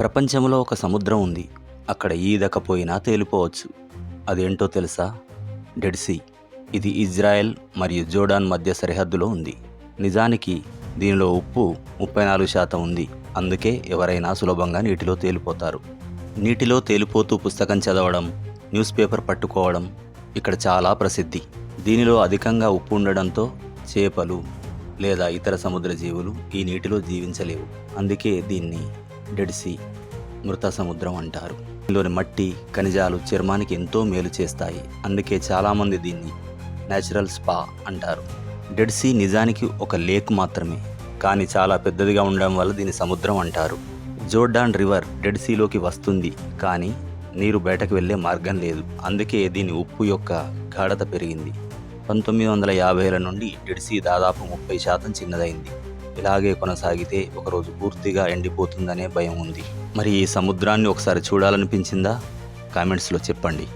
ప్రపంచంలో ఒక సముద్రం ఉంది. అక్కడ ఈదకపోయినా తేలిపోవచ్చు. అదేంటో తెలుసా? డెడ్సీ ఇది ఇజ్రాయెల్ మరియు జోర్డాన్ మధ్య సరిహద్దులో ఉంది. నిజానికి దీనిలో ఉప్పు ముప్పై నాలుగు శాతం ఉంది. అందుకే ఎవరైనా సులభంగా నీటిలో తేలిపోతారు. నీటిలో తేలిపోతూ పుస్తకం చదవడం న్యూస్ పేపర్ పట్టుకోవడం ఇక్కడ చాలా ప్రసిద్ధి. దీనిలో అధికంగా ఉప్పు ఉండడంతో చేపలు లేదా ఇతర సముద్ర జీవులు ఈ నీటిలో జీవించలేవు. అందుకే దీన్ని డెడ్ సీ మృత సముద్రం అంటారు. ఇందులోని మట్టి ఖనిజాలు చర్మానికి ఎంతో మేలు చేస్తాయి. అందుకే చాలామంది దీన్ని నేచురల్ స్పా అంటారు. డెడ్ సీ నిజానికి ఒక లేక్ మాత్రమే కానీ చాలా పెద్దదిగా ఉండడం వల్ల దీన్ని సముద్రం అంటారు. జోర్డాన్ రివర్ డెడ్ సీలోకి వస్తుంది కానీ నీరు బయటకు వెళ్ళే మార్గం లేదు. అందుకే దీని ఉప్పు యొక్క గాఢత పెరిగింది. పంతొమ్మిది వందల యాభైల నుండి డెడ్ సీ దాదాపు ముప్పై శాతం చిన్నదైంది. ఇలాగే కొనసాగితే ఒకరోజు పూర్తిగా ఎండిపోతుందనే భయం ఉంది. మరి ఈ సముద్రాన్ని ఒకసారి చూడాలనిపించిందా? కామెంట్స్లో చెప్పండి.